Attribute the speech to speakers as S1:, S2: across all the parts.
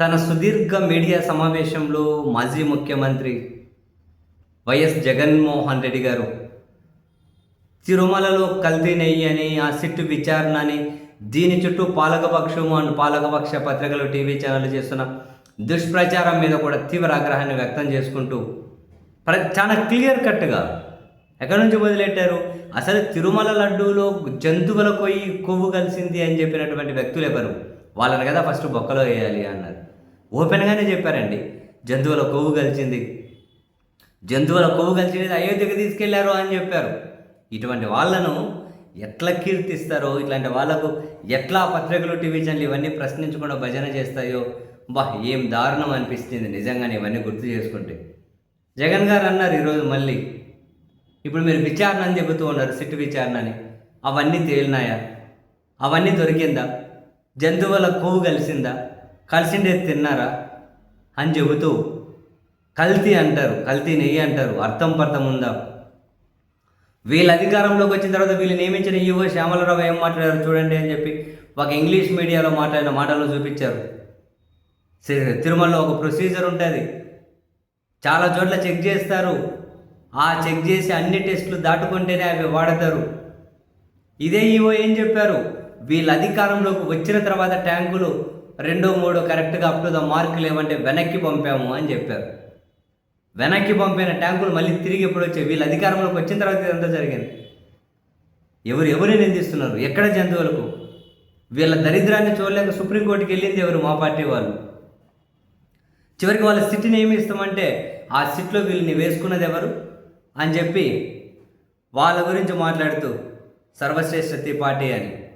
S1: తన సుదీర్ఘ మీడియా సమావేశంలో మాజీ ముఖ్యమంత్రి వైఎస్ జగన్మోహన్ రెడ్డి గారు తిరుమలలో కల్తీ నెయ్యి అని ఆ సిట్టు విచారణ అని దీని చుట్టూ పాలకపక్షము అండ్ పాలకపక్ష పత్రికలు టీవీ ఛానళ్ళు చేస్తున్న దుష్ప్రచారం మీద కూడా తీవ్ర ఆగ్రహాన్ని వ్యక్తం చేసుకుంటూ ప్ర చాలా క్లియర్ కట్గా ఎక్కడి నుంచి మొదలెట్టారు అసలు తిరుమల లడ్డూలో జంతువుల కొయ్యి కొవ్వు కలిసింది అని చెప్పినటువంటి వ్యక్తులు ఎవరు? వాళ్ళని కదా ఫస్ట్ బొక్కలో వేయాలి అన్నారు. ఓపెన్గానే చెప్పారండి. జంతువుల కొవ్వు కలిసింది జంతువుల కొవ్వు కలిసింది అయోధ్యకు తీసుకెళ్ళారు అని చెప్పారు. ఇటువంటి వాళ్ళను ఎట్లా కీర్తిస్తారో ఇట్లాంటి వాళ్ళకు ఎట్లా పత్రికలు టీవీ ఛానల్ ఇవన్నీ ప్రశ్నించకుండా భజన చేస్తాయో బా ఏం దారుణం అనిపిస్తుంది నిజంగానే ఇవన్నీ గుర్తు చేసుకుంటే. జగన్ గారు అన్నారు ఈరోజు మళ్ళీ. ఇప్పుడు మీరు విచారణ అని చెబుతూ ఉన్నారు సిట్టు విచారణ అని. అవన్నీ తేలినాయా? అవన్నీ దొరికిందా? జంతువుల కొవ్వు కలిసిందా? కలిసిండే తిన్నారా? అని చెబుతూ కల్తీ అంటారు కల్తీ నెయ్యి అంటారు అర్థం పర్థం ఉందా? వీళ్ళ అధికారంలోకి వచ్చిన తర్వాత వీళ్ళు నియమించిన ఈవో శ్యామలరావు ఏం మాట్లాడారు చూడండి అని చెప్పి ఒక ఇంగ్లీష్ మీడియాలో మాట్లాడిన మాటలు చూపించారు. తిరుమలలో ఒక ప్రొసీజర్ ఉంటుంది. చాలా చోట్ల చెక్ చేస్తారు. ఆ చెక్ చేసి అన్ని టెస్టులు దాటుకుంటేనే అవి వాడతారు. ఇదే ఈవో ఏం చెప్పారు? వీళ్ళ అధికారంలోకి వచ్చిన తర్వాత ట్యాంకులు రెండో మూడో కరెక్ట్గా అప్ టు ద మార్క్ లేవంటే వెనక్కి పంపాము అని చెప్పారు. వెనక్కి పంపిన ట్యాంకులు మళ్ళీ తిరిగి ఎప్పుడు వచ్చాయి? వీళ్ళ అధికారంలోకి వచ్చిన తర్వాత ఇదంతా జరిగింది. ఎవరు ఎవరిని నిందిస్తున్నారు? ఎక్కడ జంతువులకు? వీళ్ళ దరిద్రాన్ని చూడలేక సుప్రీంకోర్టుకి వెళ్ళింది ఎవరు? మా పార్టీ వాళ్ళు. చివరికి వాళ్ళ సిట్ని ఏమి ఇస్తామంటే ఆ సిట్లో వీళ్ళని వేసుకున్నది ఎవరు? అని చెప్పి వాళ్ళ గురించి మాట్లాడుతూ సర్వశ్రేష్ఠ త్రిపాఠి అని.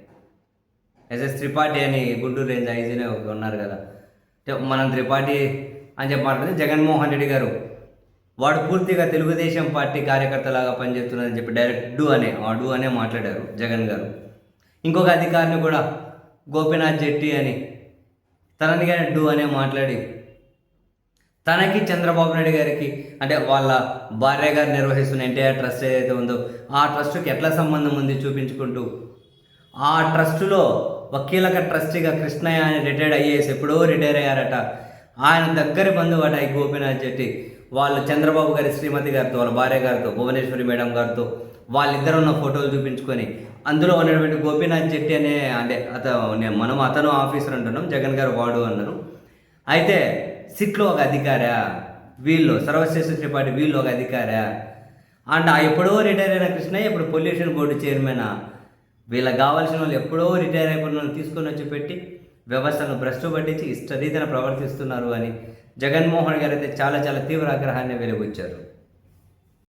S1: ఎస్ఎస్ త్రిపాఠి అని గుంటూరు రేంజ్ ఐజీనే ఉన్నారు కదా. మనం త్రిపాఠి అని చెప్పి మాట్లాడితే జగన్మోహన్ రెడ్డి గారు వాడు పూర్తిగా తెలుగుదేశం పార్టీ కార్యకర్తలాగా పనిచేస్తున్నారని చెప్పి డైరెక్ట్ డూ అనే ఆ డూ అనే మాట్లాడారు జగన్ గారు. ఇంకొక అధికారిని కూడా గోపీనాథ్ జెట్టి అని తనని కానీ డూ అనే మాట్లాడి తనకి చంద్రబాబు నాయుడు గారికి అంటే వాళ్ళ భార్య గారు నిర్వహిస్తున్న ఎన్టీఆర్ ట్రస్ట్ ఏదైతే ఉందో ఆ ట్రస్ట్కి ఎట్లా సంబంధం ఉంది చూపించుకుంటూ ఆ ట్రస్టులో ఒక కీలక ట్రస్టీగా కృష్ణయ్య ఆయన రిటైర్డ్ ఐఏఎస్ ఎప్పుడో రిటైర్ అయ్యారట. ఆయన దగ్గర బంధువట ఈ గోపీనాథ్ చెట్టి వాళ్ళు చంద్రబాబు గారి శ్రీమతి గారితో వాళ్ళ భార్య గారితో భువనేశ్వరి మేడం గారితో వాళ్ళిద్దరు ఉన్న ఫోటోలు చూపించుకొని అందులో ఉన్నటువంటి గోపీనాథ్ చెట్టి అనే అంటే అతను మనం అతను ఆఫీసర్ అంటున్నాం జగన్ గారు వాడు అన్నారు. అయితే సిట్లో ఒక అధికార? వీళ్ళు సర్వశ్రేష్ఠ త్రిపాఠి వీళ్ళు ఒక అధికార? అండ్ ఆ ఎప్పుడో రిటైర్ అయిన కృష్ణయ్య ఇప్పుడు పొల్యూషన్ బోర్డు చైర్మన్? వీళ్ళకి కావాల్సిన వాళ్ళు ఎప్పుడో రిటైర్ అయిపోయిన వాళ్ళు తీసుకొని వచ్చి పెట్టి వ్యవస్థను భ్రష్టు పట్టించి ఇష్టరీతిన ప్రవర్తిస్తున్నారు అని జగన్మోహన్ గారు అయితే చాలా చాలా తీవ్ర ఆగ్రహాన్ని వెలుగుచ్చారు